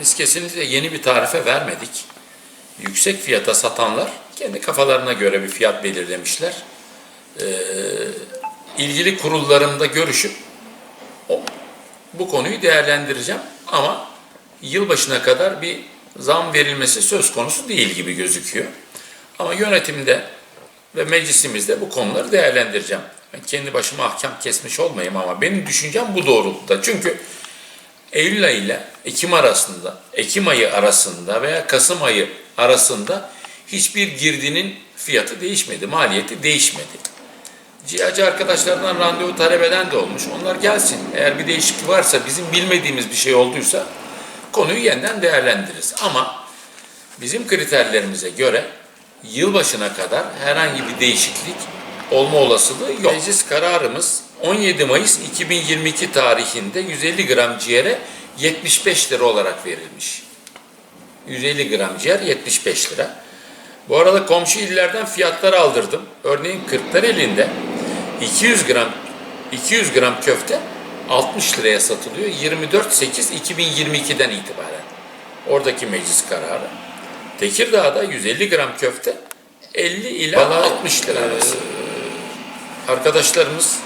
Biz kesinlikle yeni bir tarife vermedik. Yüksek fiyata satanlar kendi kafalarına göre bir fiyat belirlemişler. Ee, ilgili kurullarımda görüşüp bu konuyu değerlendireceğim ama yılbaşına kadar bir zam verilmesi söz konusu değil gibi gözüküyor. Ama yönetimde ve meclisimizde bu konuları değerlendireceğim. Ben kendi başıma ahkam kesmiş olmayayım ama benim düşüncem bu doğrultuda. Çünkü Eylül ayı ile Ekim arasında, Ekim ayı arasında veya Kasım ayı arasında hiçbir girdinin fiyatı değişmedi, maliyeti değişmedi. Cihacı arkadaşlarından randevu talep eden de olmuş. Onlar gelsin. Eğer bir değişiklik varsa, bizim bilmediğimiz bir şey olduysa konuyu yeniden değerlendiririz. Ama bizim kriterlerimize göre yılbaşına kadar herhangi bir değişiklik olma olasılığı yok. Meclis kararımız 17 Mayıs 2022 tarihinde 150 gram ciğere 75 lira olarak verilmiş. 150 gram ciğer 75 lira. Bu arada komşu illerden fiyatları aldırdım. Örneğin Kırklareli'nde 200 gram 200 gram köfte 60 liraya satılıyor. 24.8.2022'den itibaren. Oradaki meclis kararı. Tekirdağ'da 150 gram köfte 50 ila 60 lira arası. Arkadaşlarımız,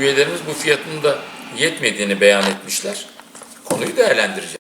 üyelerimiz bu fiyatın da yetmediğini beyan etmişler. Konuyu değerlendireceğiz.